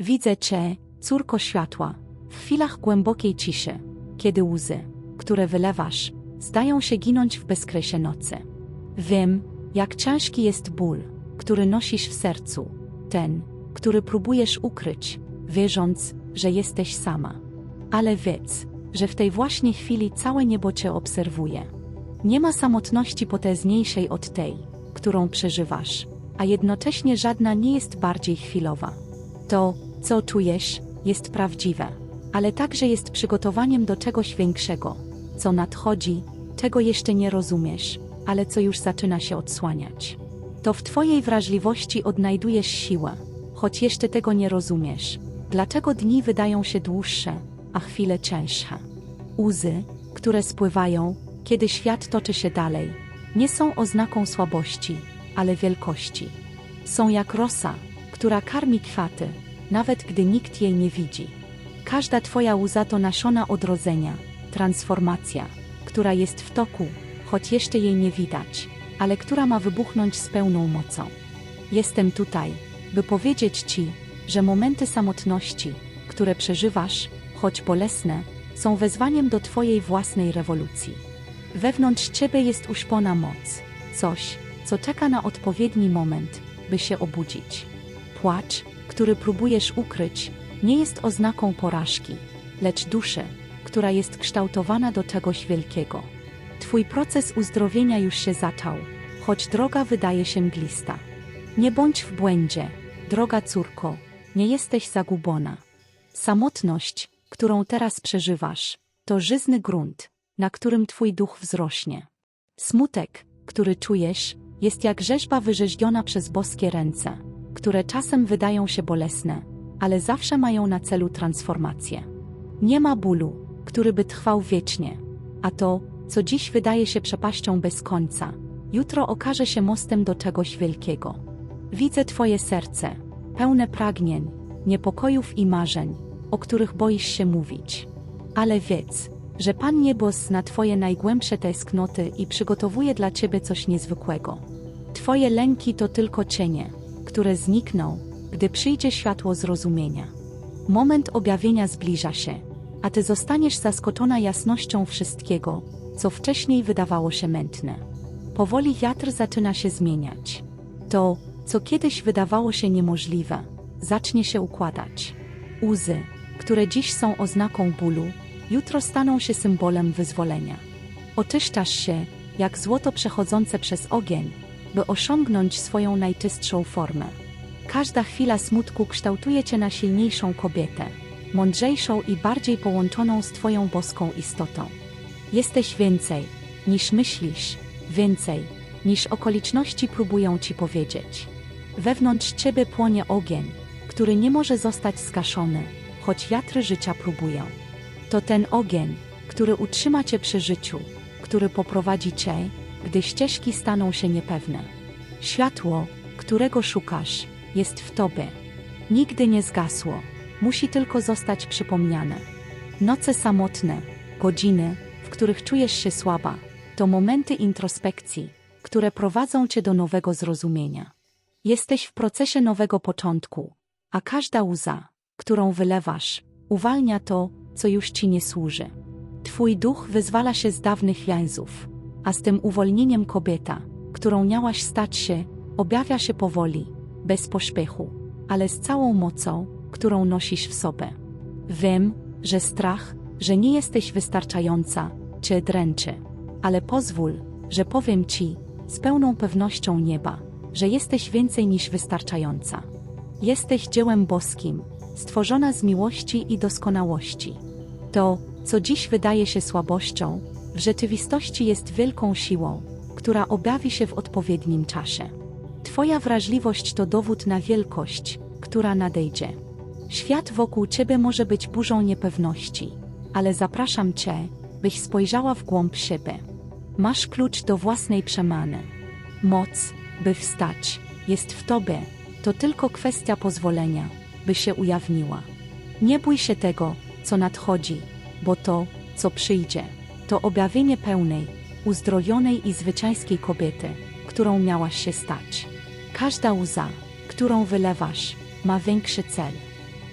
Widzę Cię, córko światła, w chwilach głębokiej ciszy, kiedy łzy, które wylewasz, zdają się ginąć w bezkresie nocy. Wiem, jak ciężki jest ból, który nosisz w sercu, ten, który próbujesz ukryć, wierząc, że jesteś sama. Ale wiedz, że w tej właśnie chwili całe niebo Cię obserwuje. Nie ma samotności potężniejszej od tej, którą przeżywasz, a jednocześnie żadna nie jest bardziej chwilowa. To, co czujesz, jest prawdziwe, ale także jest przygotowaniem do czegoś większego, co nadchodzi, czego jeszcze nie rozumiesz, ale co już zaczyna się odsłaniać. To w Twojej wrażliwości odnajdujesz siłę, choć jeszcze tego nie rozumiesz. Dlaczego dni wydają się dłuższe, a chwile cięższe? Łzy, które spływają, kiedy świat toczy się dalej, nie są oznaką słabości, ale wielkości. Są jak rosa, która karmi kwiaty, nawet gdy nikt jej nie widzi. Każda Twoja łza to nasiona odrodzenia, transformacja, która jest w toku, choć jeszcze jej nie widać, ale która ma wybuchnąć z pełną mocą. Jestem tutaj, by powiedzieć Ci, że momenty samotności, które przeżywasz, choć bolesne, są wezwaniem do Twojej własnej rewolucji. Wewnątrz Ciebie jest uśpona moc, coś, co czeka na odpowiedni moment, by się obudzić. Płacz, który próbujesz ukryć, nie jest oznaką porażki, lecz duszy, która jest kształtowana do czegoś wielkiego. Twój proces uzdrowienia już się zaczął, choć droga wydaje się mglista. Nie bądź w błędzie, droga córko, nie jesteś zagubiona. Samotność, którą teraz przeżywasz, to żyzny grunt, na którym twój duch wzrośnie. Smutek, który czujesz, jest jak rzeźba wyrzeźbiona przez boskie ręce, które czasem wydają się bolesne, ale zawsze mają na celu transformację. Nie ma bólu, który by trwał wiecznie, a to, co dziś wydaje się przepaścią bez końca, jutro okaże się mostem do czegoś wielkiego. Widzę Twoje serce, pełne pragnień, niepokojów i marzeń, o których boisz się mówić. Ale wiedz, że Pan Niebos zna Twoje najgłębsze tęsknoty i przygotowuje dla Ciebie coś niezwykłego. Twoje lęki to tylko cienie, które znikną, gdy przyjdzie światło zrozumienia. Moment objawienia zbliża się, a Ty zostaniesz zaskoczona jasnością wszystkiego, co wcześniej wydawało się mętne. Powoli wiatr zaczyna się zmieniać. To, co kiedyś wydawało się niemożliwe, zacznie się układać. Łzy, które dziś są oznaką bólu, jutro staną się symbolem wyzwolenia. Oczyszczasz się, jak złoto przechodzące przez ogień, by osiągnąć swoją najczystszą formę. Każda chwila smutku kształtuje cię na silniejszą kobietę, mądrzejszą i bardziej połączoną z Twoją boską istotą. Jesteś więcej, niż myślisz, więcej, niż okoliczności próbują Ci powiedzieć. Wewnątrz Ciebie płonie ogień, który nie może zostać skaszony, choć wiatry życia próbują. To ten ogień, który utrzyma Cię przy życiu, który poprowadzi Cię, gdy ścieżki staną się niepewne. Światło, którego szukasz, jest w Tobie. Nigdy nie zgasło, musi tylko zostać przypomniane. Noce samotne, godziny, w których czujesz się słaba, to momenty introspekcji, które prowadzą Cię do nowego zrozumienia. Jesteś w procesie nowego początku, a każda łza, którą wylewasz, uwalnia to, co już Ci nie służy. Twój duch wyzwala się z dawnych więzów, a z tym uwolnieniem kobieta, którą miałaś stać się, objawia się powoli, bez pośpiechu, ale z całą mocą, którą nosisz w sobie. Wiem, że strach, że nie jesteś wystarczająca, cię dręczy, ale pozwól, że powiem Ci, z pełną pewnością nieba, że jesteś więcej niż wystarczająca. Jesteś dziełem boskim, stworzona z miłości i doskonałości. To, co dziś wydaje się słabością, w rzeczywistości jest wielką siłą, która objawi się w odpowiednim czasie. Twoja wrażliwość to dowód na wielkość, która nadejdzie. Świat wokół ciebie może być burzą niepewności, ale zapraszam cię, byś spojrzała w głąb siebie. Masz klucz do własnej przemany. Moc, by wstać, jest w tobie, to tylko kwestia pozwolenia, by się ujawniła. Nie bój się tego, co nadchodzi, bo to, co przyjdzie, to objawienie pełnej, uzdrowionej i zwycięskiej kobiety, którą miałaś się stać. Każda łza, którą wylewasz, ma większy cel.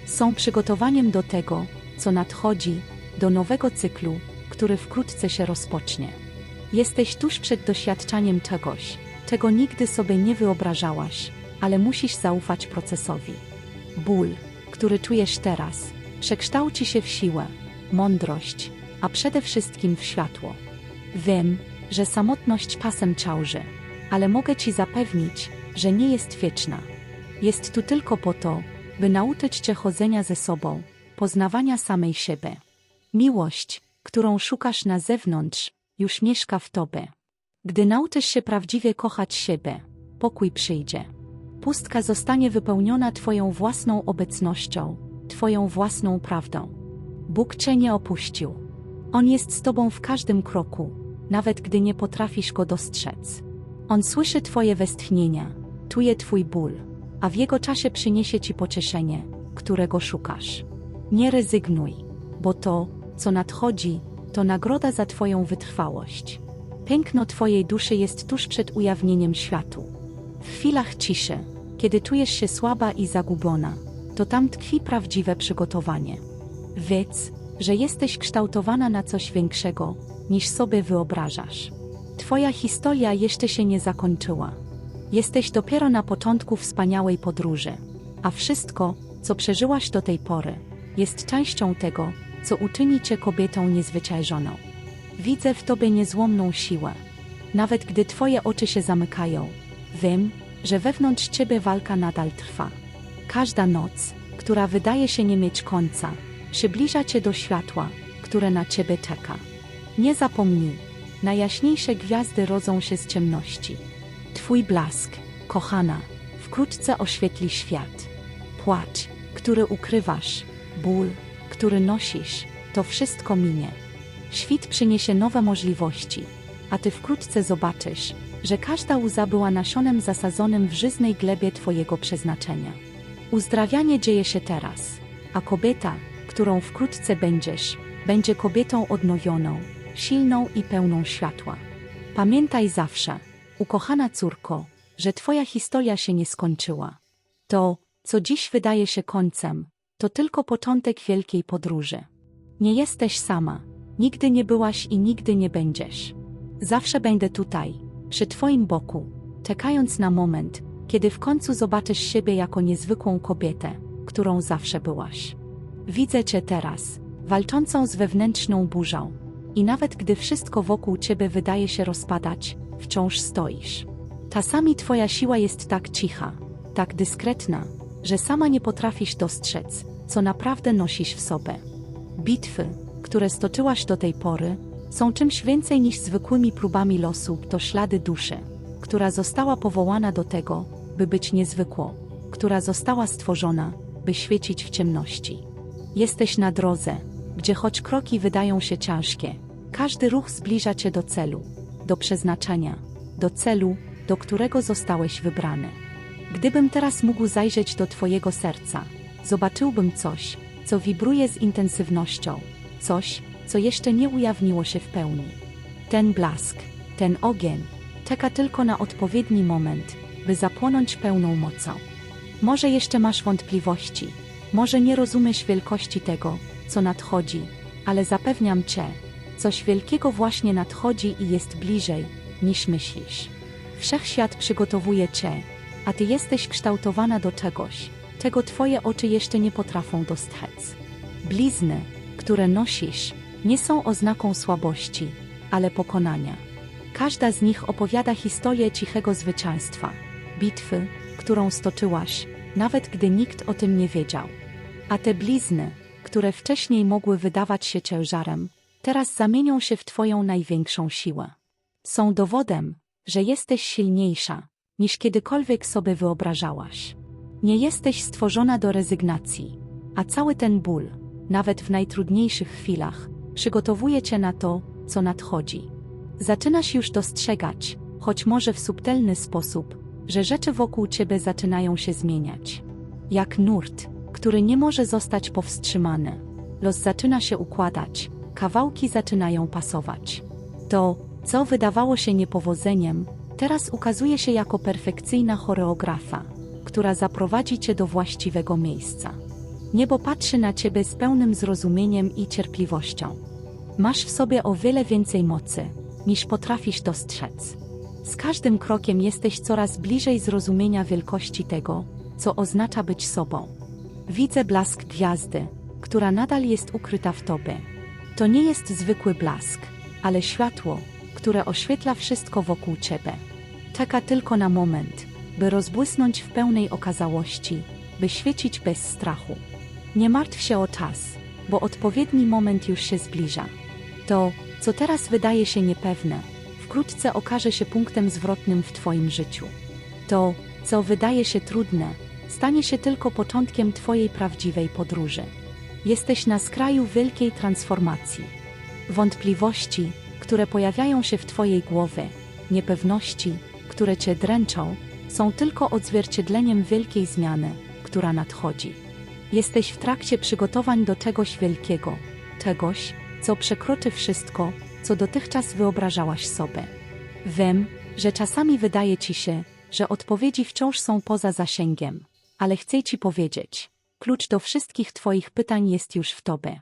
Są przygotowaniem do tego, co nadchodzi, do nowego cyklu, który wkrótce się rozpocznie. Jesteś tuż przed doświadczaniem czegoś, czego nigdy sobie nie wyobrażałaś, ale musisz zaufać procesowi. Ból, który czujesz teraz, przekształci się w siłę, mądrość, a przede wszystkim w światło. Wiem, że samotność pasem ciąży, ale mogę ci zapewnić, że nie jest wieczna. Jest tu tylko po to, by nauczyć cię chodzenia ze sobą, poznawania samej siebie. Miłość, którą szukasz na zewnątrz, już mieszka w tobie. Gdy nauczysz się prawdziwie kochać siebie, pokój przyjdzie. Pustka zostanie wypełniona Twoją własną obecnością, Twoją własną prawdą. Bóg Cię nie opuścił. On jest z Tobą w każdym kroku, nawet gdy nie potrafisz Go dostrzec. On słyszy Twoje westchnienia, czuje Twój ból, a w Jego czasie przyniesie Ci pocieszenie, którego szukasz. Nie rezygnuj, bo to, co nadchodzi, to nagroda za Twoją wytrwałość. Piękno Twojej duszy jest tuż przed ujawnieniem światu. W chwilach ciszy, kiedy czujesz się słaba i zagubiona, to tam tkwi prawdziwe przygotowanie. Wiedz, że jesteś kształtowana na coś większego, niż sobie wyobrażasz. Twoja historia jeszcze się nie zakończyła. Jesteś dopiero na początku wspaniałej podróży, a wszystko, co przeżyłaś do tej pory, jest częścią tego, co uczyni cię kobietą niezwyciężoną. Widzę w tobie niezłomną siłę. Nawet gdy twoje oczy się zamykają, wiem, że wewnątrz ciebie walka nadal trwa. Każda noc, która wydaje się nie mieć końca, przybliża cię do światła, które na ciebie czeka. Nie zapomnij, najjaśniejsze gwiazdy rodzą się z ciemności. Twój blask, kochana, wkrótce oświetli świat. Płacz, który ukrywasz, ból, który nosisz, to wszystko minie. Świt przyniesie nowe możliwości, a ty wkrótce zobaczysz, że każda łza była nasionem zasadzonym w żyznej glebie Twojego przeznaczenia. Uzdrawianie dzieje się teraz, a kobieta, którą wkrótce będziesz, będzie kobietą odnowioną, silną i pełną światła. Pamiętaj zawsze, ukochana córko, że Twoja historia się nie skończyła. To, co dziś wydaje się końcem, to tylko początek wielkiej podróży. Nie jesteś sama, nigdy nie byłaś i nigdy nie będziesz. Zawsze będę tutaj, przy Twoim boku, czekając na moment, kiedy w końcu zobaczysz siebie jako niezwykłą kobietę, którą zawsze byłaś. Widzę Cię teraz, walczącą z wewnętrzną burzą, i nawet gdy wszystko wokół Ciebie wydaje się rozpadać, wciąż stoisz. Czasami Twoja siła jest tak cicha, tak dyskretna, że sama nie potrafisz dostrzec, co naprawdę nosisz w sobie. Bitwy, które stoczyłaś do tej pory, są czymś więcej niż zwykłymi próbami losu, to ślady duszy, która została powołana do tego, by być niezwykłą, która została stworzona, by świecić w ciemności. Jesteś na drodze, gdzie choć kroki wydają się ciężkie, każdy ruch zbliża cię do celu, do przeznaczenia, do celu, do którego zostałeś wybrany. Gdybym teraz mógł zajrzeć do Twojego serca, zobaczyłbym coś, co wibruje z intensywnością, coś, co jeszcze nie ujawniło się w pełni. Ten blask, ten ogień, czeka tylko na odpowiedni moment, by zapłonąć pełną mocą. Może jeszcze masz wątpliwości, może nie rozumiesz wielkości tego, co nadchodzi, ale zapewniam cię, coś wielkiego właśnie nadchodzi i jest bliżej, niż myślisz. Wszechświat przygotowuje cię, a ty jesteś kształtowana do czegoś, czego twoje oczy jeszcze nie potrafią dostrzec. Blizny, które nosisz, nie są oznaką słabości, ale pokonania. Każda z nich opowiada historię cichego zwycięstwa, bitwy, którą stoczyłaś, nawet gdy nikt o tym nie wiedział. A te blizny, które wcześniej mogły wydawać się ciężarem, teraz zamienią się w Twoją największą siłę. Są dowodem, że jesteś silniejsza, niż kiedykolwiek sobie wyobrażałaś. Nie jesteś stworzona do rezygnacji, a cały ten ból, nawet w najtrudniejszych chwilach, przygotowuje cię na to, co nadchodzi. Zaczynasz już dostrzegać, choć może w subtelny sposób, że rzeczy wokół ciebie zaczynają się zmieniać. Jak nurt, który nie może zostać powstrzymany. Los zaczyna się układać, kawałki zaczynają pasować. To, co wydawało się niepowodzeniem, teraz ukazuje się jako perfekcyjna choreografa, która zaprowadzi cię do właściwego miejsca. Niebo patrzy na ciebie z pełnym zrozumieniem i cierpliwością. Masz w sobie o wiele więcej mocy, niż potrafisz dostrzec. Z każdym krokiem jesteś coraz bliżej zrozumienia wielkości tego, co oznacza być sobą. Widzę blask gwiazdy, która nadal jest ukryta w tobie. To nie jest zwykły blask, ale światło, które oświetla wszystko wokół ciebie. Czeka tylko na moment, by rozbłysnąć w pełnej okazałości, by świecić bez strachu. Nie martw się o czas, bo odpowiedni moment już się zbliża. To, co teraz wydaje się niepewne, wkrótce okaże się punktem zwrotnym w Twoim życiu. To, co wydaje się trudne, stanie się tylko początkiem Twojej prawdziwej podróży. Jesteś na skraju wielkiej transformacji. Wątpliwości, które pojawiają się w Twojej głowie, niepewności, które Cię dręczą, są tylko odzwierciedleniem wielkiej zmiany, która nadchodzi. Jesteś w trakcie przygotowań do czegoś wielkiego, czegoś, co przekroczy wszystko, co dotychczas wyobrażałaś sobie. Wiem, że czasami wydaje ci się, że odpowiedzi wciąż są poza zasięgiem, ale chcę ci powiedzieć: klucz do wszystkich Twoich pytań jest już w tobie.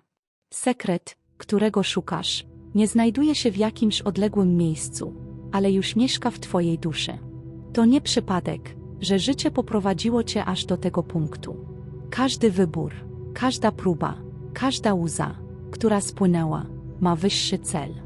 Sekret, którego szukasz, nie znajduje się w jakimś odległym miejscu, ale już mieszka w Twojej duszy. To nie przypadek, że życie poprowadziło Cię aż do tego punktu. Każdy wybór, każda próba, każda łza, która spłynęła, ma wyższy cel.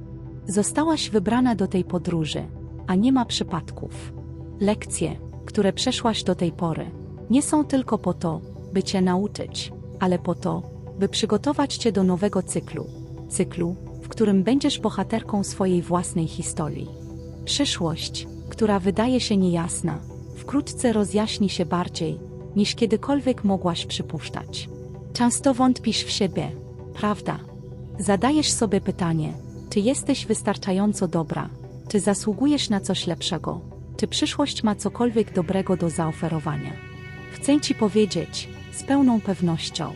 Zostałaś wybrana do tej podróży, a nie ma przypadków. Lekcje, które przeszłaś do tej pory, nie są tylko po to, by Cię nauczyć, ale po to, by przygotować Cię do nowego cyklu. Cyklu, w którym będziesz bohaterką swojej własnej historii. Przyszłość, która wydaje się niejasna, wkrótce rozjaśni się bardziej, niż kiedykolwiek mogłaś przypuszczać. Często wątpisz w siebie, prawda? Zadajesz sobie pytanie, czy jesteś wystarczająco dobra, czy zasługujesz na coś lepszego, czy przyszłość ma cokolwiek dobrego do zaoferowania. Chcę Ci powiedzieć, z pełną pewnością,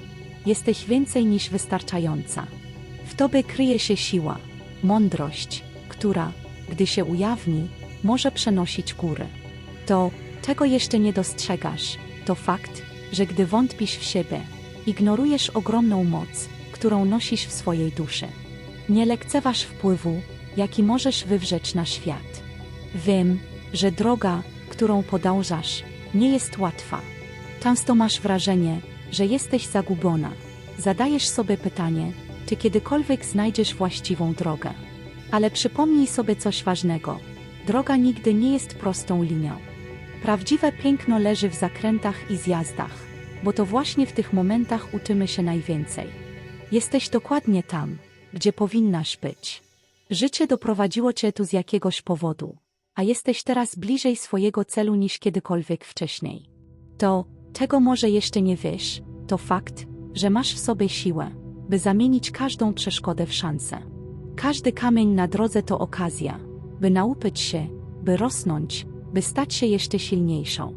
jesteś więcej niż wystarczająca. W Tobie kryje się siła, mądrość, która, gdy się ujawni, może przenosić góry. To, czego jeszcze nie dostrzegasz, to fakt, że gdy wątpisz w siebie, ignorujesz ogromną moc, którą nosisz w swojej duszy. Nie lekceważ wpływu, jaki możesz wywrzeć na świat. Wiem, że droga, którą podążasz, nie jest łatwa. Często masz wrażenie, że jesteś zagubiona. Zadajesz sobie pytanie, czy kiedykolwiek znajdziesz właściwą drogę. Ale przypomnij sobie coś ważnego. Droga nigdy nie jest prostą linią. Prawdziwe piękno leży w zakrętach i zjazdach, bo to właśnie w tych momentach uczymy się najwięcej. Jesteś dokładnie tam, gdzie powinnaś być. Życie doprowadziło cię tu z jakiegoś powodu, a jesteś teraz bliżej swojego celu niż kiedykolwiek wcześniej. To, czego może jeszcze nie wiesz, to fakt, że masz w sobie siłę, by zamienić każdą przeszkodę w szansę. Każdy kamień na drodze to okazja, by nauczyć się, by rosnąć, by stać się jeszcze silniejszą.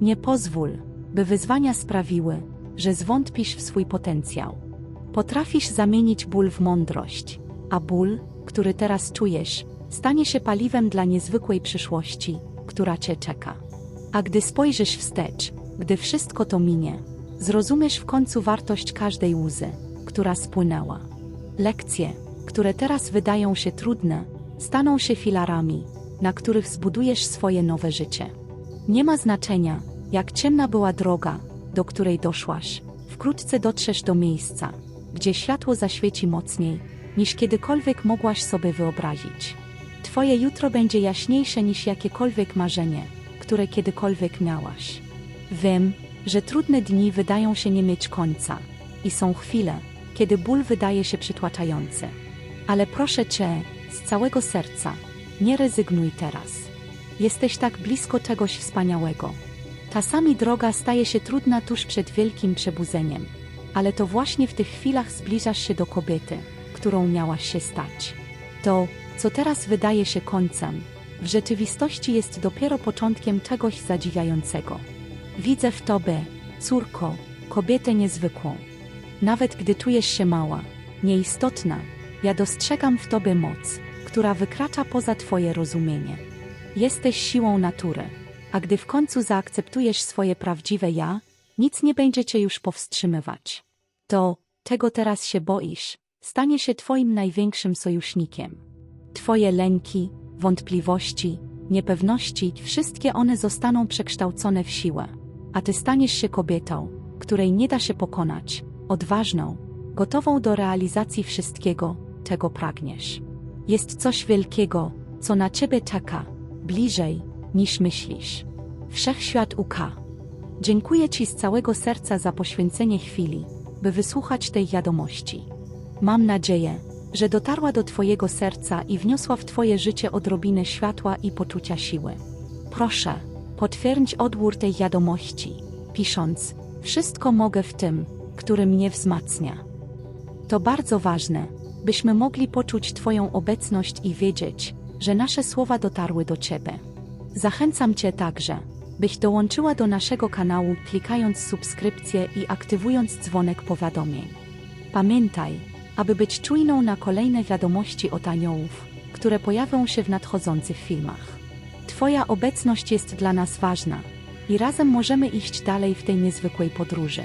Nie pozwól, by wyzwania sprawiły, że zwątpisz w swój potencjał. Potrafisz zamienić ból w mądrość, a ból, który teraz czujesz, stanie się paliwem dla niezwykłej przyszłości, która cię czeka. A gdy spojrzysz wstecz, gdy wszystko to minie, zrozumiesz w końcu wartość każdej łzy, która spłynęła. Lekcje, które teraz wydają się trudne, staną się filarami, na których zbudujesz swoje nowe życie. Nie ma znaczenia, jak ciemna była droga, do której doszłaś, wkrótce dotrzesz do miejsca, gdzie światło zaświeci mocniej, niż kiedykolwiek mogłaś sobie wyobrazić. Twoje jutro będzie jaśniejsze niż jakiekolwiek marzenie, które kiedykolwiek miałaś. Wiem, że trudne dni wydają się nie mieć końca i są chwile, kiedy ból wydaje się przytłaczający. Ale proszę Cię, z całego serca, nie rezygnuj teraz. Jesteś tak blisko czegoś wspaniałego. Czasami droga staje się trudna tuż przed wielkim przebudzeniem, ale to właśnie w tych chwilach zbliżasz się do kobiety, którą miałaś się stać. To, co teraz wydaje się końcem, w rzeczywistości jest dopiero początkiem czegoś zadziwiającego. Widzę w tobie, córko, kobietę niezwykłą. Nawet gdy czujesz się mała, nieistotna, ja dostrzegam w tobie moc, która wykracza poza twoje rozumienie. Jesteś siłą natury, a gdy w końcu zaakceptujesz swoje prawdziwe ja, nic nie będzie cię już powstrzymywać. To, czego teraz się boisz, stanie się Twoim największym sojusznikiem. Twoje lęki, wątpliwości, niepewności, wszystkie one zostaną przekształcone w siłę, a Ty staniesz się kobietą, której nie da się pokonać, odważną, gotową do realizacji wszystkiego, czego pragniesz. Jest coś wielkiego, co na Ciebie czeka, bliżej, niż myślisz. Wszechświat UK. Dziękuję Ci z całego serca za poświęcenie chwili, by wysłuchać tej wiadomości. Mam nadzieję, że dotarła do Twojego serca i wniosła w Twoje życie odrobinę światła i poczucia siły. Proszę, potwierdź odwór tej wiadomości, pisząc: Wszystko mogę w tym, który mnie wzmacnia. To bardzo ważne, byśmy mogli poczuć Twoją obecność i wiedzieć, że nasze słowa dotarły do Ciebie. Zachęcam Cię także, byś dołączyła do naszego kanału klikając subskrypcję i aktywując dzwonek powiadomień. Pamiętaj, aby być czujną na kolejne wiadomości od aniołów, które pojawią się w nadchodzących filmach. Twoja obecność jest dla nas ważna i razem możemy iść dalej w tej niezwykłej podróży.